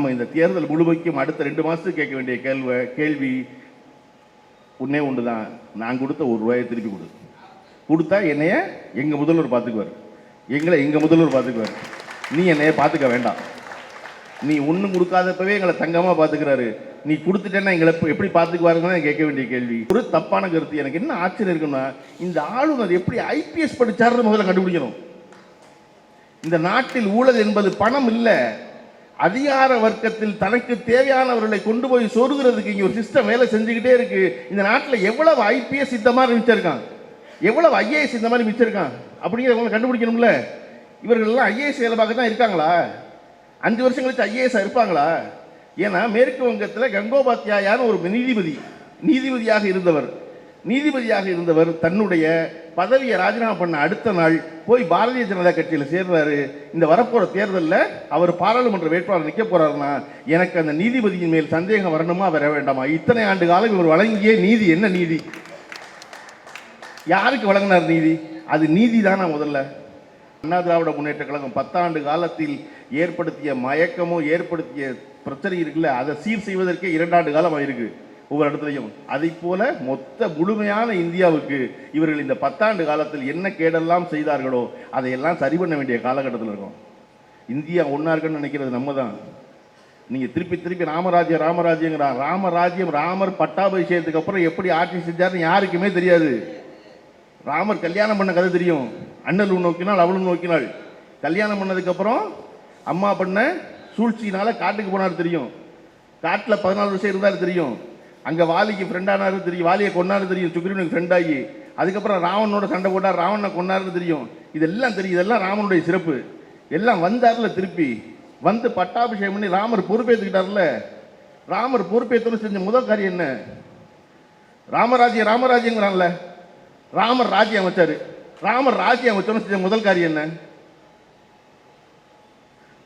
நம்ம இந்த தேர்தல் முழுமைக்கும் அடுத்த ரெண்டு மாசத்துக்கு கேட்க வேண்டிய கேள்வி கேள்வி ஒன்னே ஒன்று தான் நான் கொடுத்த ஒரு ரூபாயை திருப்பி கொடு. கொடுத்தா என்னைய எங்க முதல்வர் பார்த்துக்குவார். எங்களை எங்க முதல்வர் பார்த்துக்குவார். நீ என்னைய பார்த்துக்க வேண்டாம். நீ ஒன்றும் கொடுக்காதப்பவே எங்களை தங்கமா பார்த்துக்கிறாரு. நீ கொடுத்துட்டேன்னா எங்களை எப்படி பார்த்துக்குவாருன்னு கேட்க வேண்டிய கேள்வி. ஒரு தப்பான கருத்து. எனக்கு என்ன ஆச்சரியம் இருக்குன்னா இந்த ஆளுநர் எப்படி ஐபிஎஸ் படிச்சாருன்னு முதல்ல கண்டுபிடிக்கணும். இந்த நாட்டில் ஊழல் என்பது பணம் இல்லை. அதிகார வர்க்கத்தில் தனக்கு தேவையானவர்களை கொண்டு போய் சொருகிறதுக்கு இங்கே ஒரு சிஸ்டம் வேலை செஞ்சுக்கிட்டே இருக்கு. இந்த நாட்டில் எவ்வளவு ஐபிஎஸ் இந்த மாதிரி மிச்சிருக்கான் எவ்வளவு ஐஏஎஸ் இந்த மாதிரி மிச்சிருக்கான் அப்படிங்கிறவங்களை கண்டுபிடிக்கணும்ல? இவர்கள் எல்லாம் ஐஏஎஸ் வேலை பார்க்க தான் இருக்காங்களா? அஞ்சு வருஷம் கழிச்சு ஐஏஎஸ் இருப்பாங்களா? ஏன்னா மேற்கு வங்கத்தில் கங்கோபாத்யாயான்னு ஒரு நீதிபதி நீதிபதியாக இருந்தவர். நீதிபதியாக இருந்தவர் தன்னுடைய பதவியை ராஜினாமா பண்ண அடுத்த நாள் போய் பாரதிய ஜனதா கட்சியில் சேர்றாரு. இந்த வரப்போற தேர்தலில் அவர் பாராளுமன்ற வேட்பாளர் நிற்க போறாருன்னா எனக்கு அந்த நீதிபதியின் மேல் சந்தேகம் வரணுமா வர வேண்டாமா? இத்தனை ஆண்டு காலம் இவர் வழங்கிய நீதி என்ன நீதி? யாருக்கு வழங்கினார் நீதி? அது நீதி தானா முதல்ல? அண்ணா திராவிட முன்னேற்ற கழகம் பத்தாண்டு காலத்தில் ஏற்படுத்திய மயக்கமோ ஏற்படுத்திய பிரச்சனை இருக்குல்ல அதை சீர் செய்வதற்கே இரண்டாண்டு காலம் ஆயிருக்கு. ஒவ்வொரு இடத்துலையும். அதை போல மொத்த முழுமையான இந்தியாவுக்கு இவர்கள் இந்த பத்தாண்டு காலத்தில் என்ன கேடெல்லாம் செய்தார்களோ அதையெல்லாம் சரி பண்ண வேண்டிய காலகட்டத்தில் இருக்கும். இந்தியா ஒன்றா இருக்குன்னு நினைக்கிறது நம்ம தான் நீங்கள் திருப்பி திருப்பி ராமராஜ்யம் ராமராஜ்யங்கிறான் ராமராஜ்யம் ராமர் பட்டாபிஷேகத்துக்கு அப்புறம் எப்படி ஆட்சி செஞ்சார்னு யாருக்குமே தெரியாது. ராமர் கல்யாணம் பண்ண கதை தெரியும். அண்ணலும் நோக்கினால் அவளும் நோக்கினாள் கல்யாணம் பண்ணதுக்கப்புறம் அம்மா பண்ண சூழ்ச்சியினால் காட்டுக்கு போனார் தெரியும். காட்டில் பதினாலு வருஷம் இருந்தாரு தெரியும். அங்கே வாலிக்கு ஃப்ரெண்டானாரு தெரியும் வாலியை கொண்டாரு தெரியும் சுக்ரீவனுக்கு ஃப்ரெண்ட் ஆகி. அதுக்கப்புறம் ராவனோட சண்டை போட்டார் ராவனை கொண்டாருன்னு தெரியும். இதெல்லாம் தெரியும் இதெல்லாம் ராமனுடைய சிறப்பு. எல்லாம் வந்தார்ல திருப்பி. வந்து பட்டாபிஷேகம் பண்ணி ராமர் பொறுப்பேற்றுக்கிட்டார்ல ராமர் பொறுப்பேற்று செஞ்ச முதல் காரியம் என்ன? ராமராஜ்யம் ராமராஜ்யங்கிறான்ல. ராமர் ராஜ்யம் அமைச்சார். ராமர் ராஜ்யம் அமைச்சோன்னு செஞ்ச முதல் காரியம் என்ன?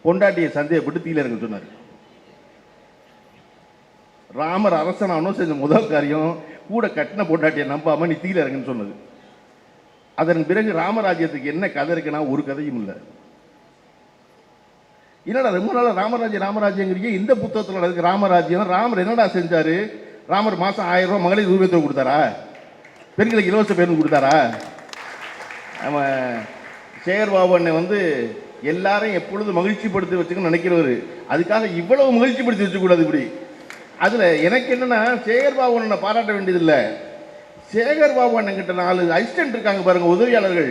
பொண்டாட்டியை சந்தேகப்பட்டு தீயில இறங்க சொன்னார். ராமர் அரசனானோ செஞ்ச முதல் காரியம் கூட கட்டின பொண்டாட்டியை நம்பாம நீ தீல இறங்குன்னு சொன்னது. அதன் பிறகு ராமராஜ்யத்துக்கு என்ன கதை இருக்குன்னா ஒரு கதையும் இல்லை. என்னடா ரொம்ப நாள் ராமராஜ்யம் ராமராஜ்யங்கிறீங்க? இந்த புத்தகத்தில் நடக்கு ராமராஜ்யம் ராமர் என்னடா செஞ்சாரு? ராமர் மாதம் ஆயிரம் ரூபா மகளிர் உரிமை கொடுத்தாரா? பெண்களுக்கு இலவச பேருந்து கொடுத்தாரா? அவன் சேகர்பாபு அண்ணன் வந்து எல்லாரையும் எப்பொழுதும் மகிழ்ச்சிப்படுத்தி வச்சுக்கணும்னு நினைக்கிறவர். அதுக்காக இவ்வளவு மகிழ்ச்சிப்படுத்தி வச்சுக்கூடாது இப்படி. அதில் எனக்கு என்னென்னா சேகர் பாபு அண்ணனை பாராட்ட வேண்டியதில்லை. சேகர் பாபு அண்ணங்கிட்ட நாலு அசிஸ்டன்ட் இருக்காங்க பாருங்கள் உதவியாளர்கள்.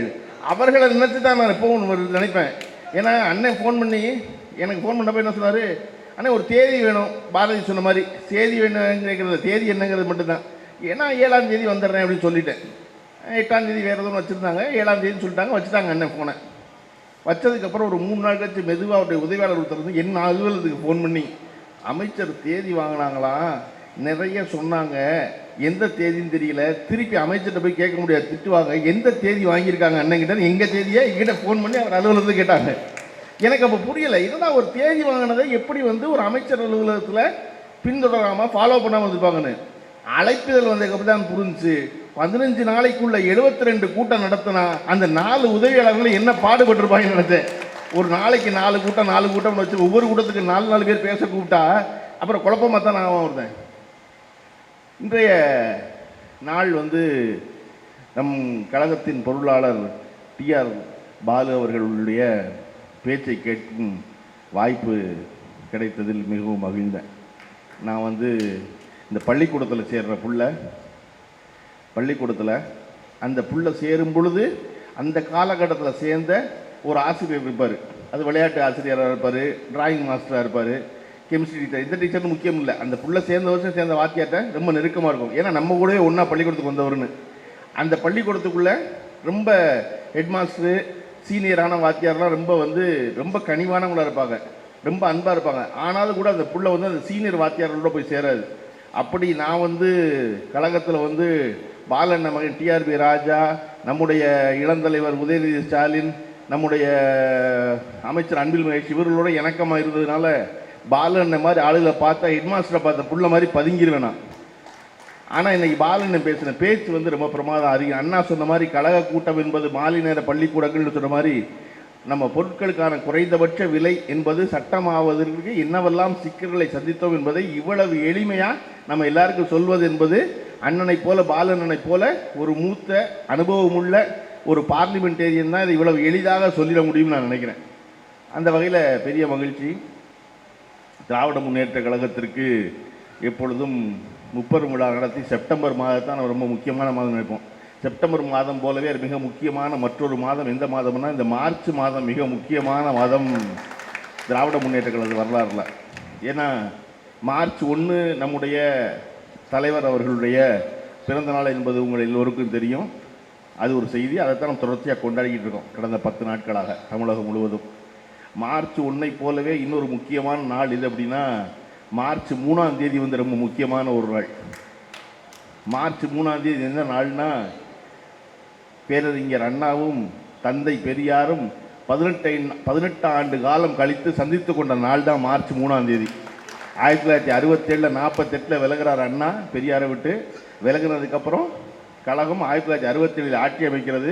அவர்களை நினச்சி தான் நான் எப்பவும் நினைப்பேன். ஏன்னா அண்ணன் ஃபோன் பண்ணி எனக்கு ஃபோன் பண்ணப்போ என்ன சொன்னார்? அண்ணன் ஒரு தேதி வேணும். பாரதி சொன்ன மாதிரி தேதி வேணுங்கிறது தேதி என்னங்கிறது மட்டும்தான். ஏன்னா ஏழாம் தேதி வந்துடுறேன் அப்படின்னு சொல்லிட்டேன். எட்டாம் தேதி வேறு எதுவும் வச்சுருந்தாங்க. ஏழாம் தேதின்னு சொல்லிட்டாங்க. வச்சுட்டாங்க அண்ணன் ஃபோனை வச்சதுக்கப்புறம் ஒரு மூணு நாள் கழிச்சு மெதுவாக அவருடைய உதவியாளர் ஒருத்தர் வந்து என்ன அலுவலகத்துக்கு ஃபோன் பண்ணி அமைச்சர் தேதி வாங்கினாங்களாம் நிறைய சொன்னாங்க. எந்த தேதின்னு தெரியல. திருப்பி அமைச்சர்கிட்ட போய் கேட்க முடியாது. திட்டுவாங்க எந்த தேதி வாங்கியிருக்காங்க அண்ணன் எங்க தேதியை? எங்கிட்ட ஃபோன் பண்ணி அவர் அலுவலகத்தை கேட்டாங்க. எனக்கு அப்போ புரியல. இதுதான் ஒரு தேதி வாங்கினதை எப்படி வந்து ஒரு அமைச்சர் அலுவலகத்தில் பின்தொடராமல் ஃபாலோ பண்ணாமல் வந்திருப்பாங்கன்னு அழைப்புதல் வந்ததுக்கப்புறம் தான் புரிஞ்சுச்சு. பதினஞ்சு நாளைக்குள்ள 72 ரெண்டு கூட்டம் நடத்தினா அந்த நாலு உதவியாளர்களும் என்ன பாடுபட்டிருப்பாங்கன்னு நினைச்சேன். ஒரு நாளைக்கு நாலு கூட்டம் நாலு கூட்டம்னு வச்சு ஒவ்வொரு கூட்டத்துக்கு நாலு நாலு பேர் பேச கூப்பிட்டா அப்புறம் குழப்பமாக தான் நான் வருதேன் இன்றைய நாள் வந்து நம் கழகத்தின் பொருளாளர் டிஆர் பாலு அவர்களுடைய பேச்சை கேட்கும் வாய்ப்பு கிடைத்ததில் மிகவும் மகிழ்ந்தேன். நான் வந்து இந்த பள்ளிக்கூடத்தில் சேர்ற புள்ள பள்ளிக்கூடத்தில் அந்த புள்ள சேரும் பொழுது அந்த காலகட்டத்தில் சேர்ந்த ஒரு ஆசிரியர் இருப்பார். அது விளையாட்டு ஆசிரியராக இருப்பார் டிராயிங் மாஸ்டராக இருப்பார் கெமிஸ்ட்ரி டீச்சர் இந்த டீச்சர்னு முக்கியம் இல்லை. அந்த புள்ள சேர்ந்த வருஷம் சேர்ந்த வாத்தியார்ட்ட ரொம்ப நெருக்கமாக இருக்கும். ஏன்னா நம்ம கூடவே ஒன்றா பள்ளிக்கூடத்துக்கு வந்தவர்னு அந்த பள்ளிக்கூடத்துக்குள்ளே ரொம்ப ஹெட்மாஸ்டரு சீனியரான வாத்தியார்லாம் ரொம்ப வந்து ரொம்ப கனிவானவங்களாக இருப்பாங்க. ரொம்ப அன்பாக இருப்பாங்க. ஆனாலும் கூட அந்த புள்ள வந்து அந்த சீனியர் வாத்தியார்களோட போய் சேராது. அப்படி நான் வந்து கழகத்தில் வந்து பாலண்ண மகன் டிஆர்பி ராஜா நம்முடைய இளந்தலைவர் உதயநிதி ஸ்டாலின் நம்முடைய அமைச்சர் அன்பில் மகேஷ் இவர்களோட இணக்கமாக இருந்ததுனால பாலண்ண மாதிரி ஆளுகளை பார்த்தா ஹெட்மாஸ்டரை பார்த்த புள்ள மாதிரி பதுங்கிடுவேன் நான். ஆனால் இன்னைக்கு பாலண்ணன் பேசின பேச்சு வந்து ரொம்ப பிரமாதம். அதிகம் அண்ணா சொன்ன மாதிரி கழக கூட்டம் என்பது மாலை நேர பள்ளிக்கூடங்கள்னு சொன்ன மாதிரி நம்ம பொருட்களுக்கான குறைந்தபட்ச விலை என்பது சட்டமாவதற்கு என்னவெல்லாம் சிக்கல்களை சந்தித்தோம் என்பதை இவ்வளவு எளிமையாக நம்ம எல்லாருக்கும் சொல்வது என்பது அண்ணனைப் போல பாலண்ணனைப் போல ஒரு மூத்த அனுபவமுள்ள ஒரு பார்லிமெண்டேரியன் தான் இதை இவ்வளவு எளிதாக சொல்லிட முடியும்னு நான் நினைக்கிறேன். அந்த வகையில் பெரிய மகிழ்ச்சி. திராவிட முன்னேற்ற கழகத்திற்கு எப்பொழுதும் முப்பெரும் விழா நடத்தி செப்டம்பர் மாதத்தான் நம்ம ரொம்ப முக்கியமான மாதம் நினைப்போம். செப்டம்பர் மாதம் போலவே மிக முக்கியமான மற்றொரு மாதம் எந்த மாதம்னா இந்த மார்ச் மாதம் மிக முக்கியமான மாதம் திராவிட முன்னேற்ற கழக வரலாறுல. ஏன்னா மார்ச் ஒன்று நம்முடைய தலைவர் அவர்களுடைய பிறந்தநாள் என்பது உங்கள் எல்லோருக்கும் தெரியும். அது ஒரு செய்தி அதைத்தான் நம்ம தொடர்ச்சியாக கொண்டாடிக்கிட்டு இருக்கோம் கடந்த பத்து நாட்களாக தமிழகம் முழுவதும். மார்ச் ஒன்றை போலவே இன்னொரு முக்கியமான நாள் இது அப்படின்னா மார்ச் மூணாம் தேதி வந்து ரொம்ப முக்கியமான ஒரு நாள். மார்ச் மூணாம் தேதி என்ன நாள்னா பேரறிஞர் அண்ணாவும் தந்தை பெரியாரும் பதினெட்டை பதினெட்டு ஆண்டு காலம் கழித்து சந்தித்து கொண்ட நாள் தான் மார்ச் மூணாம் தேதி. ஆயிரத்தி தொள்ளாயிரத்தி அறுபத்தேழில் நாற்பத்தெட்டில் விலகிறார் அண்ணா பெரியாரை விட்டு. விலகினதுக்கப்புறம் கழகம் ஆயிரத்தி தொள்ளாயிரத்தி அறுபத்தேழில் ஆட்சி அமைக்கிறது.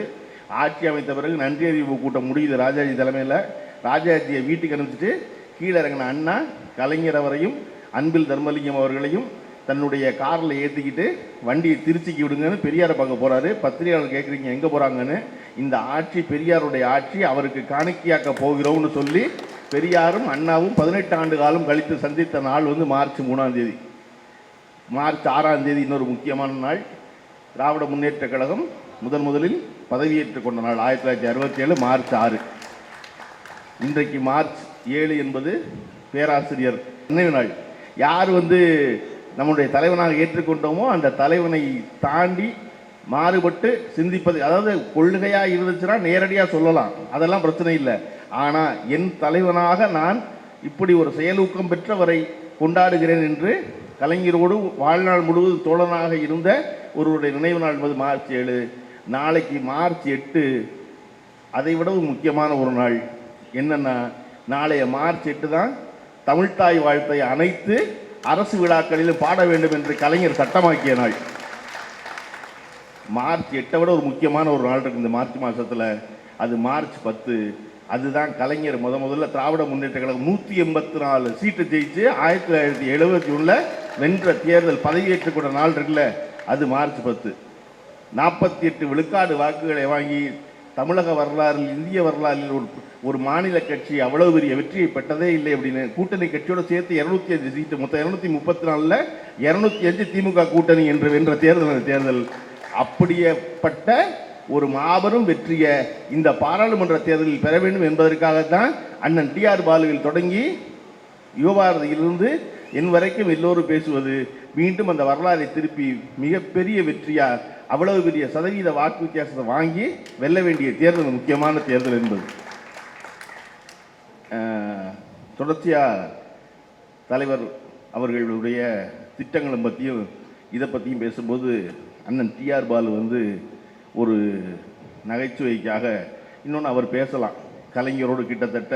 ஆட்சி அமைத்த பிறகு நன்றி அறிவிப்பு கூட்டம் முடியுது ராஜாஜி தலைமையில். ராஜாஜியை வீட்டுக்கு அனுப்பிச்சிட்டு கீழே இறங்கின அண்ணா கலைஞர் அவரையும் அன்பில் தர்மலிங்கம் அவர்களையும் தன்னுடைய காரில் ஏற்றிக்கிட்டு வண்டியை திருச்சிக்கு விடுங்கன்னு பெரியாரை பார்க்க போகிறாரு பத்திரிகையாளர் கேட்குறீங்க எங்கே போகிறாங்கன்னு இந்த ஆட்சி பெரியாருடைய ஆட்சி அவருக்கு காணிக்கையாக்க போகிறோம்னு சொல்லி பெரியாரும் அண்ணாவும் பதினெட்டு ஆண்டு காலம் கழித்து சந்தித்த நாள் வந்து மார்ச் மூணாம் தேதி. மார்ச் ஆறாம் தேதி இன்னொரு முக்கியமான நாள். திராவிட முன்னேற்ற கழகம் முதன் முதலில் பதவியேற்றுக் கொண்ட நாள் ஆயிரத்தி தொள்ளாயிரத்தி அறுபத்தி ஏழு மார்ச் ஆறு. இன்றைக்கு மார்ச் ஏழு என்பது பேராசிரியர் நினைவு நாள். யார் வந்து நம்முடைய தலைவனாக ஏற்றுக்கொண்டோமோ அந்த தலைவனை தாண்டி மாறுபட்டு சிந்திப்பது அதாவது கொள்கையாக இருந்துச்சுன்னா நேரடியாக சொல்லலாம். அதெல்லாம் பிரச்சனை இல்லை. ஆனால் என் தலைவனாக நான் இப்படி ஒரு செயலூக்கம் பெற்றவரை கொண்டாடுகிறேன் என்று கலைஞரோடு வாழ்நாள் முழுவதும் தோழனாக இருந்த ஒருவருடைய நினைவு நாள் என்பது மார்ச் ஏழு நாளைக்கு மார்ச் எட்டு. அதை விடவும் முக்கியமான ஒரு நாள் என்னென்னா நாளைய மார்ச் எட்டு தான் தமிழ்தாய் வாழ்த்தை அனைத்து அரசு விழாக்களிலும் பாட வேண்டும் என்று கலைஞர் சட்டமாக்கிய நாள். மார்ச் எட்டை விட ஒரு முக்கியமான ஒரு நாள் இருக்கு இந்த மார்ச் மாதத்தில் அது மார்ச் பத்து. அதுதான் கலைஞர் முத முதல்ல திராவிட முன்னேற்ற கழகம் நூற்றி எண்பத்தி நாலு சீட்டு ஜெயிச்சு ஆயிரத்தி தொள்ளாயிரத்தி எழுபத்தி ஒன்றில் வென்ற தேர்தல் பதவியேற்றுக் நாள் இருக்குல்ல. அது மார்ச் பத்து. நாற்பத்தி எட்டு விழுக்காடு வாக்குகளை வாங்கி தமிழக வரலாறில் இந்திய வரலாறில் ஒரு ஒரு மாநில கட்சி அவ்வளவு பெரிய வெற்றியை பெற்றதே இல்லை அப்படின்னு கூட்டணி கட்சியோட சேர்த்து இருநூத்தி அஞ்சு சீட்டு மொத்தம் இருநூத்தி முப்பத்தி நாலில் இருநூத்தி அஞ்சு திமுக கூட்டணி என்று வென்ற தேர்தல் தேர்தல். அப்படியேப்பட்ட ஒரு மாபெரும் வெற்றியை இந்த பாராளுமன்ற தேர்தலில் பெற வேண்டும் என்பதற்காகத்தான் அண்ணன் டி ஆர் பாலுவில் தொடங்கி யுவபாரதியிலிருந்து என் வரைக்கும் எல்லோரும் பேசுவது மீண்டும் அந்த வரலாறை திருப்பி மிகப்பெரிய வெற்றியா அவ்வளவு பெரிய சதவீத வாக்கு வித்தியாசத்தை வாங்கி வெல்ல வேண்டிய தேர்தல் முக்கியமான தேர்தல் என்பது. தொடர்ச்சியா தலைவர் அவர்களுடைய திட்டங்களை பற்றியும் இதை பற்றியும் பேசும்போது அண்ணன் டிஆர் பாலு வந்து ஒரு நகைச்சுவைக்காக இன்னொன்று அவர் பேசலாம். கலைஞரோடு கிட்டத்தட்ட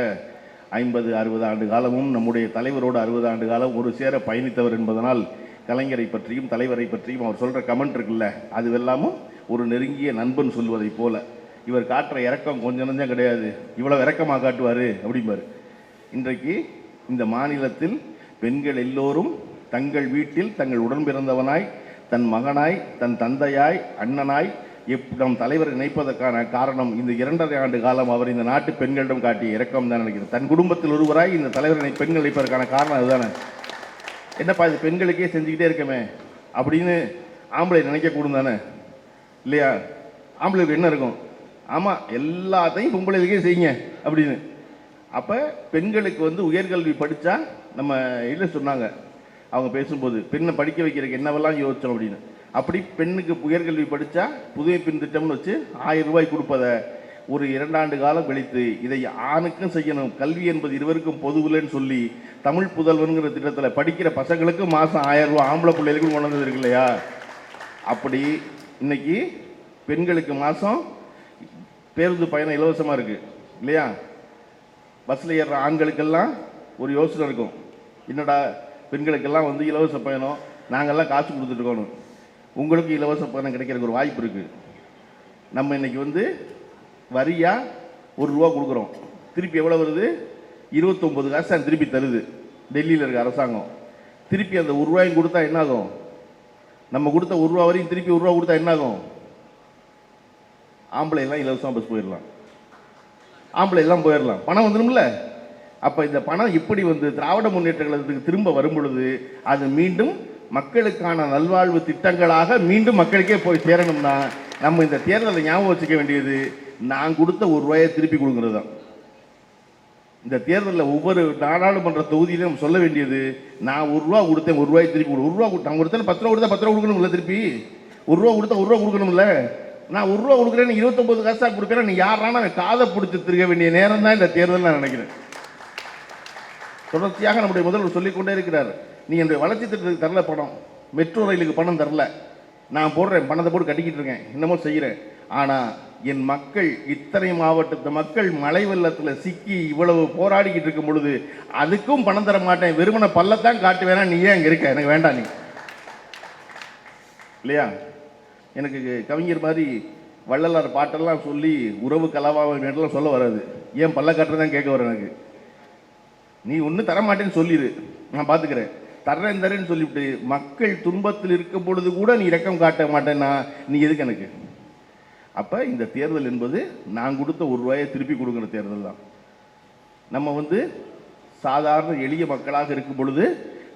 ஐம்பது அறுபது ஆண்டு காலமும் நம்முடைய தலைவரோடு அறுபது ஆண்டு காலம் ஒரு சேர பயணித்தவர் என்பதனால் கலைஞரை பற்றியும் தலைவரை பற்றியும் அவர் சொல்கிற கமெண்ட் இருக்குல்ல அது எல்லாமும் ஒரு நெருங்கிய நண்பன் சொல்வதைப் போல. இவர் காட்டுற இறக்கம் கொஞ்சம் நஞ்சம் கிடையாது. இவ்வளோ இறக்கமாக காட்டுவார் அப்படிம்பாரு. இன்றைக்கு இந்த மாநிலத்தில் பெண்கள் எல்லோரும் தங்கள் வீட்டில் தங்கள் உடன் பிறந்தவனாய் தன் மகனாய் தன் தந்தையாய் அண்ணனாய் எப் நம் தலைவர் நினைப்பதற்கான காரணம் இந்த இரண்டரை ஆண்டு காலம் அவர் இந்த நாட்டு பெண்களிடம் காட்டிய இறக்கம் தான் நினைக்கிறேன். தன் குடும்பத்தில் ஒருவராய் இந்த தலைவரை பெண்கள் நினைப்பதற்கான காரணம் அதுதானே. என்னப்பா இது பெண்களுக்கே செஞ்சுக்கிட்டே இருக்கமே? அப்படின்னு ஆம்பளை நினைக்கக்கூடும் தானே? இல்லையா? ஆம்பளைக்கு என்ன இருக்கும்? ஆமாம் எல்லாத்தையும் பொம்பளைகளுக்கே செய்யுங்க அப்படின்னு. அப்போ பெண்களுக்கு வந்து உயர்கல்வி படித்தா நம்ம இல்லை சொன்னாங்க? அவங்க பேசும்போது பெண்ணை படிக்க வைக்கிறதுக்கு என்னவெல்லாம் யோசிச்சோம்? அப்படின்னு. அப்படி பெண்ணுக்கு உயர்கல்வி படித்தா புதுமை பெண் திட்டம்னு வச்சு ஆயிரம் ரூபாய் கொடுப்பதை ஒரு இரண்டாண்டு காலம் கழித்து இதை ஆணுக்கும் செய்யணும். கல்வி என்பது இருவருக்கும் பொதுவில்லைன்னு சொல்லி தமிழ் புதல்வனுங்கிற திட்டத்தில் படிக்கிற பசங்களுக்கும் மாதம் ஆயிரம் ரூபா ஆம்பளை பிள்ளைகளுக்கும் கொண்டு வந்தது இருக்கு இல்லையா? அப்படி இன்னைக்கு பெண்களுக்கு மாதம் பேருந்து பயணம் இலவசமாக இருக்குது இல்லையா? பஸ்ஸில் ஏறுற ஆண்களுக்கெல்லாம் ஒரு யோசனை இருக்கும். என்னடா பெண்களுக்கெல்லாம் வந்து இலவச பயணம் நாங்கள்லாம் காசு கொடுத்துட்ருக்கோணும் உங்களுக்கு இலவச பயணம் கிடைக்கிறதுக்கு ஒரு வாய்ப்பு இருக்குது நம்ம இன்னைக்கு வந்து வரியாக ஒரு ரூபா கொடுக்குறோம். திருப்பி எவ்வளோ வருது? இருபத்தொம்பது காசு அது திருப்பி தருது. டெல்லியில் இருக்க அரசாங்கம். திருப்பி அந்த ஒரு ரூபாயும் கொடுத்தா என்ன ஆகும் நம்ம கொடுத்த ஒரு ரூபா வரையும் திருப்பி ஒரு ரூபா கொடுத்தா என்ன ஆகும் ஆம்பளை எல்லாம் இலவசமாக பஸ் போயிடலாம். ஆம்பளை எல்லாம் போயிடலாம். பணம் வந்துடும்ல? அப்போ இந்த பணம் இப்படி வந்து திராவிட முன்னேற்ற கழகத்துக்கு திரும்ப வரும் பொழுது அது மீண்டும் மக்களுக்கான நல்வாழ்வு திட்டங்களாக மீண்டும் மக்களுக்கே போய் சேரணும்னா நம்ம இந்த தேர்தலை ஞாபகம் வச்சுக்க வேண்டியது நான் கொடுத்த ஒரு ரூபாயை திருப்பி கொடுக்கறது தான் இந்த தேர்தலில் ஒவ்வொரு நாடாளுமன்ற தொகுதியிலும் நம்ம சொல்ல வேண்டியது நான் ஒரு ரூபா கொடுத்தேன் ஒரு ரூபாய் திருப்பி கொடு. ஒரு ரூபா கொடுத்தேன். கொடுத்தேன் பத்து ரூபா கொடுத்தா பத்து ரூபா கொடுக்கணும்ல திருப்பி? ஒரு ரூபா கொடுத்தா ஒரு ரூபா கொடுக்கணும்ல? நான் ஒரு ரூபா கொடுக்குறேன் இருபத்தொம்பது காசா கொடுக்குறேன் நீ யாரான காதை பிடிச்சி திருக்க வேண்டிய நேரம் தான் இந்த தேர்தல் நான் நினைக்கிறேன். தொடர்ச்சியாக நம்முடைய முதல்வர் சொல்லிக்கொண்டே இருக்கிறார். நீ என்னுடைய வளர்ச்சி திட்டத்துக்கு தரல பணம். மெட்ரோ ரயிலுக்கு பணம் தரல. நான் போடுறேன் பணத்தை போட்டு கட்டிக்கிட்டு இருக்கேன். இன்னமும் செய்கிறேன் ஆனால் என் மக்கள் இத்தனை மாவட்டத்து மக்கள் மழை வெள்ளத்தில் சிக்கி இவ்வளவு போராடிக்கிட்டு இருக்கும் பொழுது அதுக்கும் பணம் தர மாட்டேன். வெறுமனை பல்லத்தான் காட்டு வேணா நீ ஏன் அங்கே இருக்க? எனக்கு வேண்டாம் நீ. இல்லையா? எனக்கு கவிஞர் மாதிரி வள்ளலார் பாட்டெல்லாம் சொல்லி உறவு கலவாவெல்லாம் சொல்ல வராது. ஏன் பல்ல காட்டுறதான் கேட்க வர எனக்கு. நீ ஒன்றும் தரமாட்டேன்னு சொல்லிடு நான் பார்த்துக்கிறேன் தர்றேன் தரேன்னு சொல்லிவிட்டு மக்கள் துன்பத்தில் இருக்கும் பொழுது கூட நீ இரக்கம் காட்ட மாட்டேன்னா நீ எதுக்கு எனக்கு? அப்போ இந்த தேர்தல் என்பது நான் கொடுத்த ஒரு ரூபாயை திருப்பி கொடுக்குற தேர்தல் தான். நம்ம வந்து சாதாரண எளிய மக்களாக இருக்கும் பொழுது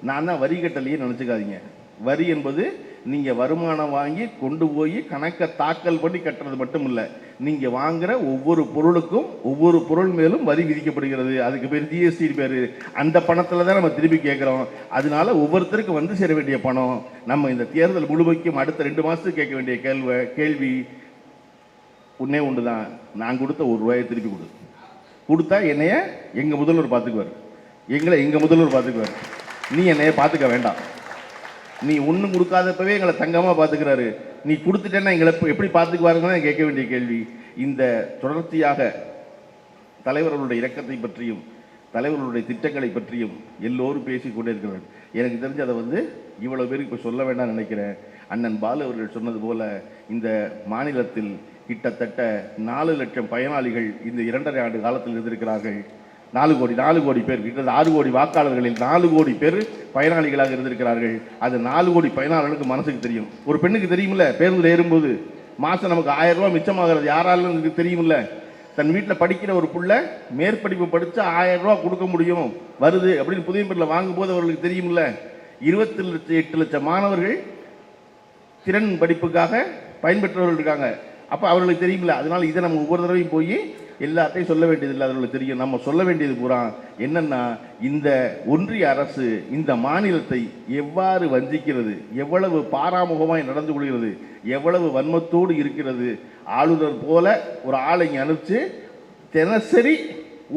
நான் தான் வரி கட்டலையே நினச்சிக்காதீங்க. வரி என்பது நீங்கள் வருமானம் வாங்கி கொண்டு போய் கணக்கை தாக்கல் பண்ணி கட்டுறது மட்டும் இல்லை நீங்கள் வாங்குகிற ஒவ்வொரு பொருளுக்கும் ஒவ்வொரு பொருள் மேலும் வரி விதிக்கப்படுகிறது. அதுக்கு பேர் ஜிஎஸ்டி பேர். அந்த பணத்தில் தான் நம்ம திருப்பி கேட்குறோம். அதனால ஒவ்வொருத்தருக்கும் வந்து சேர வேண்டிய பணம். நம்ம இந்த தேர்தல் முழுமைக்கும் அடுத்த ரெண்டு மாதத்துக்கு கேட்க வேண்டிய கேள்வி கேள்வி உன்னே ஒன்று தான் நான் கொடுத்த ஒரு ரூபாயை திருப்பி கொடு. கொடுத்தா என்னைய எங்கள் முதல்வர் பார்த்துக்குவார். எங்களை எங்கள் முதல்வர் பார்த்துக்குவார். நீ என்னைய பார்த்துக்க வேண்டாம். நீ ஒன்றும் கொடுக்காதப்பவே எங்களை தங்கமாக பார்த்துக்கிறாரு. நீ கொடுத்துட்டேன்னா எங்களை எப்படி பார்த்துக்குவாருன்னு கேட்க வேண்டிய கேள்வி. இந்த தொடர்ச்சியாக தலைவர்களுடைய இறக்கத்தை பற்றியும் தலைவர்களுடைய திட்டங்களை பற்றியும் எல்லோரும் பேசி கொண்டே இருக்கிறார்கள் எனக்கு தெரிஞ்சு அதை வந்து இவ்வளோ பேருக்கு இப்போ சொல்ல வேண்டாம்னு நினைக்கிறேன். அண்ணன் பாலு அவர்கள் சொன்னது போல இந்த மாநிலத்தில் கிட்டத்தட்ட நாலு லட்சம் பயனாளிகள் இந்த இரண்டரை ஆண்டு காலத்தில் இருந்திருக்கிறார்கள். நாலு கோடி நாலு கோடி பேர் கிட்டத்தட்ட ஆறு கோடி வாக்காளர்களில் நாலு கோடி பேர் பயனாளிகளாக இருந்திருக்கிறார்கள். அது நாலு கோடி பயனாளர்களுக்கு மனசுக்கு தெரியும். ஒரு பெண்ணுக்கு தெரியுமில்ல பேருந்தில் ஏறும்போது? மாதம் நமக்கு ஆயிரம் ரூபா மிச்சமாகிறது யாராலும் எனக்கு தெரியுமில்ல தன் வீட்டில் படிக்கிற ஒரு புள்ள மேற்படிப்பு படித்து ஆயிரம் ரூபா கொடுக்க முடியும். வருது அப்படின்னு புதிய பேரில் வாங்கும்போது அவர்களுக்கு தெரியுமில்ல இருபத்தி லட்சம் எட்டு லட்சம் மாணவர்கள் திறன் படிப்புக்காக பயன்பெற்றவர்கள் இருக்காங்க. அப்போ அவர்களுக்கு தெரியுமில்ல. அதனால இதை நம்ம ஒவ்வொரு தடவையும் போய் எல்லாத்தையும் சொல்ல வேண்டியதில்லை. அவர்களுக்கு தெரியும். நம்ம சொல்ல வேண்டியது பூரா என்னன்னா இந்த ஒன்றிய அரசு இந்த மாநிலத்தை எவ்வாறு வஞ்சிக்கிறது எவ்வளவு பாராமுகமாய் நடந்து கொள்கிறது எவ்வளவு வன்மத்தோடு இருக்கிறது ஆளுநர் போல ஒரு ஆளை அனுப்பிச்சு தினசரி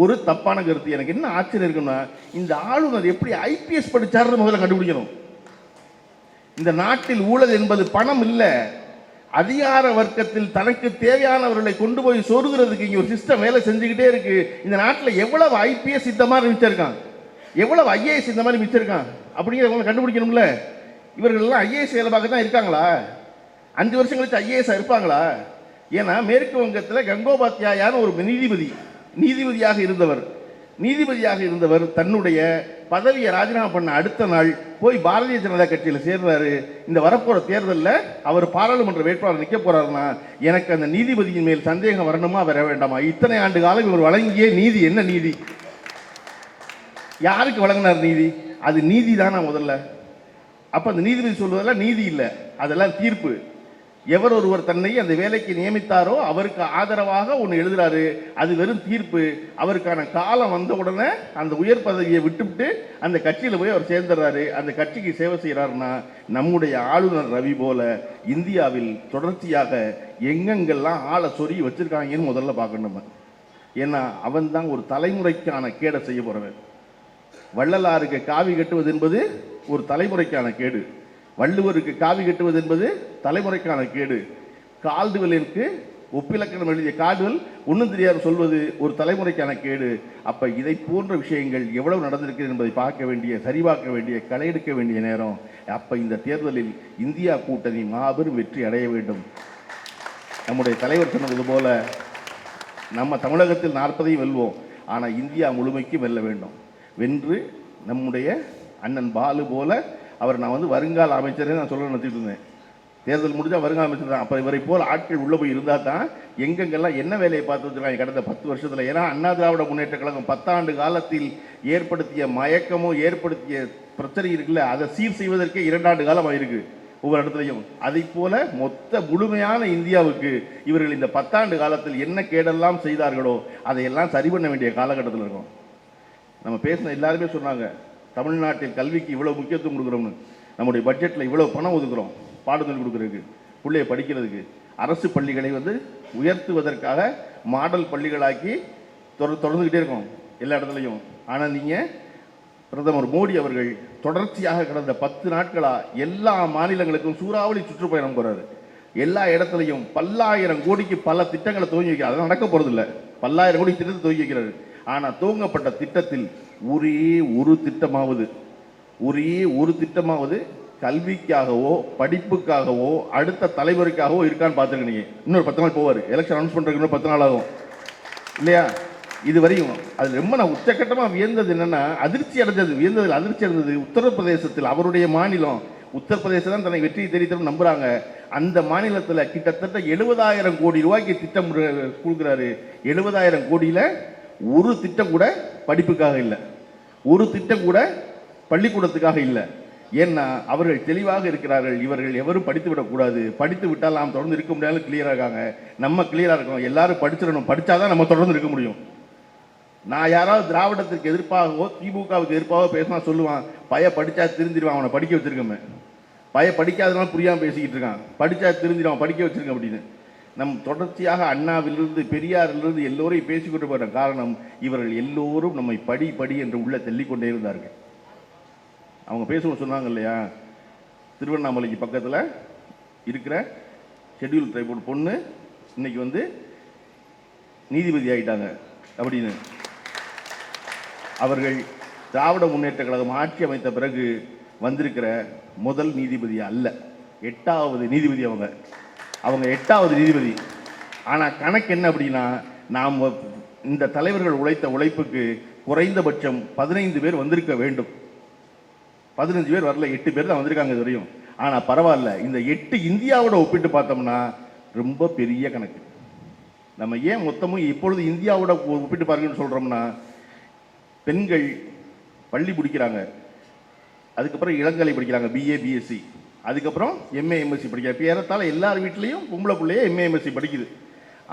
ஒரு தப்பான கருத்து. எனக்கு என்ன ஆச்சரியம் இருக்குன்னா இந்த ஆளுநர் எப்படி ஐபிஎஸ் படிச்சாருன்னு முதல்ல கண்டுபிடிக்கணும். இந்த நாட்டில் ஊழல் என்பது பணம் இல்லை. அதிகார வர்க்கத்தில் தனக்கு தேவையானவர்களை கொண்டு போய் சொருகிறதுக்கு இங்கே ஒரு சிஸ்டம் வேலை செஞ்சுக்கிட்டே இருக்கு. இந்த நாட்டில் எவ்வளவு ஐபிஎஸ் இந்த மாதிரி மிச்சிருக்கான் எவ்வளவு ஐஏஎஸ் இந்த மாதிரி மிச்சிருக்கான் அப்படிங்கிறவங்க கண்டுபிடிக்கணும்ல? இவர்கள் எல்லாம் ஐஏஎஸ் வேலை பார்க்க தான் இருக்காங்களா? அஞ்சு வருஷம் கழிச்சு ஐஏஎஸ் இருப்பாங்களா? ஏன்னா மேற்கு வங்கத்தில் கங்கோபாத்யாயான ஒரு நீதிபதி நீதிபதியாக இருந்தவர். நீதிபதியாக இருந்தவர் தன்னுடைய பதவியை ராஜினாமா பண்ண அடுத்த நாள் போய் பாரதிய ஜனதா கட்சியில் சேர்றாரு. இந்த வரப்போற தேர்தலில் அவர் பாராளுமன்ற வேட்பாளர் நிற்க போறாருன்னா எனக்கு அந்த நீதிபதியின் மேல் சந்தேகம் வரணுமா வர வேண்டாமா? இத்தனை ஆண்டு காலம் இவர் வழங்கிய நீதி என்ன நீதி? யாருக்கு வழங்கினார் நீதி? அது நீதி தானா முதல்ல? அப்ப அந்த நீதிபதி சொல்வதெல்லாம் நீதி இல்லை. அதெல்லாம் தீர்ப்பு. எவர் ஒருவர் தன்னை அந்த வேலைக்கு நியமித்தாரோ அவருக்கு ஆதரவாக ஒன்று எழுதுறாரு. அது வெறும் தீர்ப்பு. அவருக்கான காலம் வந்த உடனே அந்த உயர் பதவியை விட்டுவிட்டு அந்த கட்சியில் போய் அவர் சேர்ந்துடுறாரு. அந்த கட்சிக்கு சேவை செய்கிறாருன்னா நம்முடைய ஆளுநர் ரவி போல இந்தியாவில் தொடர்ச்சியாக எங்கெங்கெல்லாம் ஆளை சொறி வச்சுருக்காங்கன்னு முதல்ல பார்க்கணும் நம்ம. ஏன்னா அவன் தான் ஒரு தலைமுறைக்கான கேடை செய்ய போகிறவன் வள்ளலாருக்கு காவி கட்டுவது என்பது ஒரு தலைமுறைக்கான கேடு. வள்ளுவருக்கு காவி கட்டுவது என்பது தலைமுறைக்கான கேடு. கால்டுவலிற்கு ஒப்பிலக்கணம் எழுதிய காடுவல் ஒன்றும் தெரியாது சொல்வது ஒரு தலைமுறைக்கான கேடு. அப்போ இதை போன்ற விஷயங்கள் எவ்வளவு நடந்திருக்கிறது என்பதை பார்க்க வேண்டிய சரிபார்க்க வேண்டிய களையெடுக்க வேண்டிய நேரம். அப்போ இந்த தேர்தலில் இந்தியா கூட்டணி மாபெரும் வெற்றி அடைய வேண்டும். நம்முடைய தலைவர் சொன்னது போல நம்ம தமிழகத்தில் நாற்பதையும் வெல்வோம். ஆனால் இந்தியா முழுமைக்கு வெல்ல வேண்டும். வென்று நம்முடைய அண்ணன் பாலு போல அவர் நான் வந்து வருங்கால அமைச்சரே நான் சொல்ல நடத்திட்டு இருந்தேன். தேர்தல் முடிஞ்சால் வருங்கால அமைச்சர் தான். அப்போ இவரை போல் ஆட்கள் உள்ளே போய் இருந்தால் தான் எங்கெங்கெல்லாம் என்ன வேலையை பார்த்து வச்சுருக்காங்க கடந்த பத்து வருஷத்தில். ஏன்னா அண்ணா திராவிட முன்னேற்ற கழகம் பத்தாண்டு காலத்தில் ஏற்படுத்திய மயக்கமோ ஏற்படுத்திய பிரச்சனை இருக்குல்ல அதை சீர் செய்வதற்கே இரண்டாண்டு காலம் ஆயிருக்கு ஒவ்வொரு இடத்துலையும். அதை போல மொத்த முழுமையான இந்தியாவுக்கு இவர்கள் இந்த பத்தாண்டு காலத்தில் என்ன கேடெல்லாம் செய்தார்களோ அதையெல்லாம் சரி பண்ண வேண்டிய காலகட்டத்தில் இருக்கும். நம்ம பேசின எல்லாருமே சொன்னாங்க தமிழ்நாட்டில் கல்விக்கு இவ்வளோ முக்கியத்துவம் கொடுக்குறோம்னு நம்முடைய பட்ஜெட்டில் இவ்வளோ பணம் ஒதுக்குறோம் பாடநூல் கொடுக்குறதுக்கு பிள்ளைய படிக்கிறதுக்கு. அரசு பள்ளிகளை வந்து உயர்த்துவதற்காக மாடல் பள்ளிகளாக்கி தொடர் தொடர்ந்துக்கிட்டே இருக்கோம் எல்லா இடத்துலையும். ஆனால் நீங்கள் பிரதமர் மோடி அவர்கள் தொடர்ச்சியாக கடந்த பத்து நாட்களாக எல்லா மாநிலங்களுக்கும் சூறாவளி சுற்றுப்பயணம் போகிறாரு எல்லா இடத்துலையும் பல்லாயிரம் கோடிக்கு பல திட்டங்களை துவங்கி வைக்கிறார் அதெல்லாம் நடக்க போகிறதில்ல பல்லாயிரம் கோடி திட்டத்தை துவங்கி வைக்கிறாரு. ஆனால் துவங்கப்பட்ட திட்டத்தில் ஒரே ஒரு திட்டமாவது ஒரே ஒரு திட்டமாவது கல்விக்காகவோ படிப்புக்காகவோ அடுத்த தலைவருக்காகவோ இருக்கான்னு பார்த்துருங்க நீங்கள் இன்னொரு பத்து நாள் போவார். எலெக்ஷன் அனௌன்ஸ் பண்ணுறதுக்கு இன்னொரு பத்து நாள் ஆகும். இல்லையா? இது வரையும் அது ரொம்ப நான் உச்சக்கட்டமாக வியந்தது என்னென்னா அதிர்ச்சி அடைஞ்சது வியந்ததில் அதிர்ச்சி அடைந்தது உத்தரப்பிரதேசத்தில் அவருடைய மாநிலம். உத்தரப்பிரதேசம் தான் தன்னை வெற்றி தெரிவித்தோம் நம்புகிறாங்க அந்த மாநிலத்தில் கிட்டத்தட்ட எழுபதாயிரம் கோடி ரூபாய்க்கு திட்டம் கொடுக்குறாரு. எழுபதாயிரம் கோடியில் ஒரு திட்டம் கூட படிப்புக்காக இல்லை. ஒரு திட்டம் கூட பள்ளிக்கூடத்துக்காக இல்லை. ஏன்னா அவர்கள் தெளிவாக இருக்கிறார்கள். இவர்கள் எவரும் படித்து விடக்கூடாது படித்து விட்டால் நாம் தொடர்ந்து இருக்க முடியாது கிளியராக இருக்காங்க. நம்ம கிளியராக இருக்கணும். எல்லாரும் படிச்சிடணும். படித்தாதான் நம்ம தொடர்ந்து இருக்க முடியும். நான் யாராவது திராவிடத்திற்கு எதிர்ப்பாகவோ திமுகவுக்கு எதிர்ப்பாகவோ பேசினா சொல்லுவான் பைய படித்தா திருந்திடுவான். அவனை படிக்க வச்சிருக்கோமே பைய படிக்காதனால புரியாமல் பேசிக்கிட்டு இருக்கான். படிச்சா திருந்திடுவான். படிக்க வச்சிருக்கேன் அப்படின்னு. நம் தொடர்ச்சியாக அண்ணாவிலிருந்து பெரியாரிலிருந்து எல்லோரையும் பேசிக்கொண்டு போன காரணம் இவர்கள் எல்லோரும் நம்மை படி படி என்று உள்ளே தள்ளிக்கொண்டே இருந்தார்கள். அவங்க பேசுவோம் சொன்னாங்க இல்லையா திருவண்ணாமலைக்கு பக்கத்தில் இருக்கிற ஷெட்யூல் ட்ரைபோர்ட் பொண்ணு இன்னைக்கு வந்து நீதிபதி ஆகிட்டாங்க அப்படின்னு. அவர்கள் திராவிட முன்னேற்ற கழகம் ஆட்சி அமைத்த பிறகு வந்திருக்கிற முதல் நீதிபதி அல்ல எட்டாவது நீதிபதி அவங்க. அவங்க எட்டாவது நீதிபதி. ஆனால் கணக்கு என்ன அப்படின்னா நாம் இந்த தலைவர்கள் உழைத்த உழைப்புக்கு குறைந்தபட்சம் பதினைந்து பேர் வந்திருக்க வேண்டும். பதினஞ்சு பேர் வரல எட்டு பேர் தான் வந்திருக்காங்க இது வரையும். ஆனால் பரவாயில்ல இந்த எட்டு இந்தியாவோட ஒப்பிட்டு பார்த்தோம்னா ரொம்ப பெரிய கணக்கு. நம்ம ஏன் மொத்தமும் இப்பொழுது இந்தியாவோட ஒப்பிட்டு பாருங்கன்னு சொல்கிறோம்னா பெண்கள் பள்ளி பிடிக்கிறாங்க. அதுக்கப்புறம் இளங்கலை படிக்கிறாங்க பிஏ பிஎஸ்சி அதுக்கப்புறம் எம்ஏ எம்எஸ்சி படிக்கிறார். இப்போ ஏறத்தாழ எல்லார் வீட்லேயும் பொம்பளை பிள்ளையே எம்ஏ எம்எஸ்சி படிக்குது.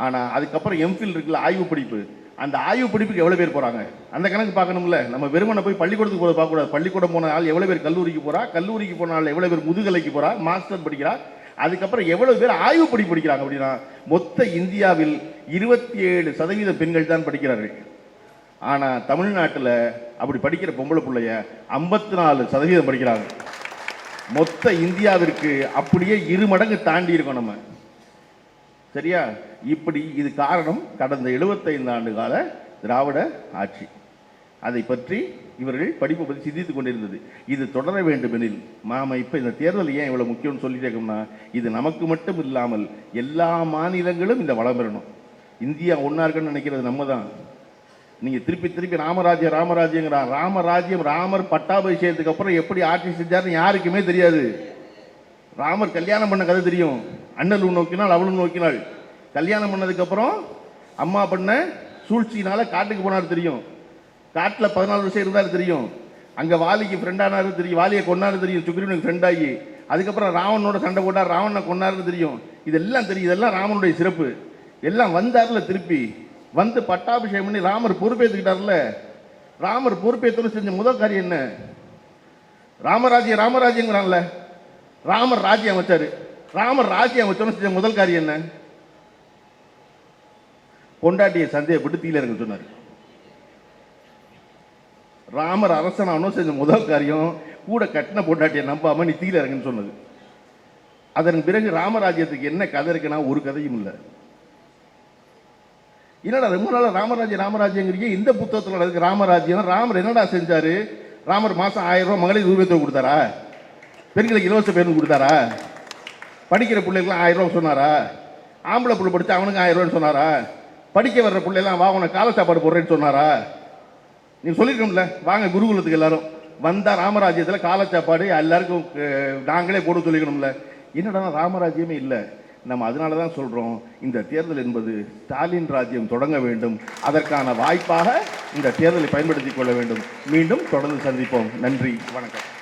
ஆனால் அதுக்கப்புறம் எம்ஃபில் இருக்குல்ல ஆய்வு படிப்பு. அந்த ஆய்வு படிப்புக்கு எவ்வளோ பேர் போகிறாங்க அந்த கணக்கு பார்க்கணும்ல. நம்ம வெறுமனை போய் பள்ளிக்கூடத்துக்கு போகிறத பார்க்கக்கூடாது பள்ளிக்கூடம் போன ஆள் எவ்வளோ பேர் கல்லூரிக்கு போகிறா கல்லூரிக்கு போன ஆள் எவ்வளோ பேர் முதுகலைக்கு போகிறா மாஸ்டர் படிக்கிறா? அதுக்கப்புறம் எவ்வளோ பேர் ஆய்வு படிப்பு படிக்கிறாங்க அப்படின்னா மொத்த இந்தியாவில் இருபத்தி ஏழு சதவீத பெண்கள் தான் படிக்கிறார்கள். ஆனால் தமிழ்நாட்டில் அப்படி படிக்கிற பொம்பளை பிள்ளைய ஐம்பத்தி நாலு சதவீதம் படிக்கிறாங்க. மொத்த இந்தியாவிற்கு அப்படியே இரு மடங்கு தாண்டி இருக்கோம் நம்ம. சரியா? இப்படி இது காரணம் கடந்த 75 ஆண்டு கால திராவிட ஆட்சி. அதை பற்றி இவர்கள் படிப்பை பற்றி சிந்தித்துக் கொண்டிருந்தது. இது தொடர வேண்டுமெனில் மாம இப்போ இந்த தேர்தல் ஏன் இவ்வளோ முக்கியம்னு சொல்லிட்டேக்கோம்னா இது நமக்கு மட்டும் இல்லாமல் எல்லா மாநிலங்களும் இந்த வளம் பெறணும். இந்தியா ஒன்றா இருக்குன்னு நினைக்கிறது நம்ம தான் நீங்க திருப்பி திருப்பி ராமராஜ்யம் ராமராஜ்யங்கிறான் ராமராஜ்யம் ராமர் பட்டாபிஷேகத்துக்கு அப்புறம் எப்படி ஆட்சி செஞ்சாருன்னு யாருக்குமே தெரியாது. ராமர் கல்யாணம் பண்ண கதை தெரியும். அண்ணலும் நோக்கினாள் அவளும் நோக்கினாள். கல்யாணம் பண்ணதுக்கு அப்புறம் அம்மா பண்ண சூழ்ச்சியினால காட்டுக்கு போனாரு தெரியும். காட்டில் பதினாலு வருஷம் இருந்தாரு தெரியும். அங்கே வாலிக்கு ஃப்ரெண்டானாரு தெரியும். வாலியை கொண்டாரு தெரியும். சுக்ரீவனுக்கு ஃப்ரெண்ட் ஆகி. அதுக்கப்புறம் ராவனோட சண்டை போட்டார் ராவணனை கொண்டாருன்னு தெரியும். இதெல்லாம் தெரியும். இதெல்லாம் ராமனுடைய சிறப்பு. எல்லாம் வந்தார்ல திருப்பி. வந்து பட்டாபிஷேகம் பண்ணி ராமர் பொறுப்பேற்றுக்கிட்டார்ல ராமர் பொறுப்பேற்று செஞ்ச முதல் காரியம் என்ன? ராமராஜ்யம் ராமராஜ்யங்கிறான்ல. ராமர் ராஜ்யம் அமைச்சார். ராமர் ராஜ்யம் அமைச்சோன்னு செஞ்ச முதல் காரியம் என்ன? பொண்டாட்டியை சந்தேகப்பட்டு தீல இறங்க சொன்னார். ராமர் அரசனானோ செஞ்ச முதல் காரியம் கூட கட்டின பொண்டாட்டியை நம்பாம நீ தீல இறங்குன்னு சொன்னது. அதன் பிறகு ராமராஜ்யத்துக்கு என்ன கதை இருக்குன்னா ஒரு கதையும் இல்லை. என்னடா ரொம்ப நாள் ராமராஜ்யம் ராமராஜ்யங்கிறீங்க? இந்த புத்தகத்தில் நடக்கு ராமராஜ்யம் ராமர் என்னடா செஞ்சாரு? ராமர் மாதம் ஆயிரம் ரூபா மகளிர் உரிமைத்தொகை கொடுத்தாரா? பெண்களுக்கு இலவச பேருந்து கொடுத்தாரா? படிக்கிற பிள்ளைகளுக்கு ஆயிரம் ரூபா சொன்னாரா? ஆம்பளை பிள்ளை படித்து அவனுக்கு ஆயிரம் ரூபான்னு சொன்னாரா? படிக்க வர்ற பிள்ளைலாம் வா உனக்கு காலை சாப்பாடு போடுறேன்னு சொன்னாரா? நீ சொல்லியிருக்கோம்ல வாங்க குருகுலத்துக்கு எல்லாரும். வந்தால் ராமராஜ்யத்தில் காலை சாப்பாடு எல்லாருக்கும் நாங்களே போட சொல்லிக்கணும்ல. என்னடா ராமராஜ்யமே இல்லை. நம்ம அதனால தான் சொல்கிறோம் இந்த தேர்தல் என்பது ஸ்டாலின் ராஜ்யம் தொடங்க வேண்டும். அதற்கான வாய்ப்பாக இந்த தேர்தலை பயன்படுத்திக் கொள்ள வேண்டும். மீண்டும் தொடர்ந்து சந்திப்போம். நன்றி. வணக்கம்.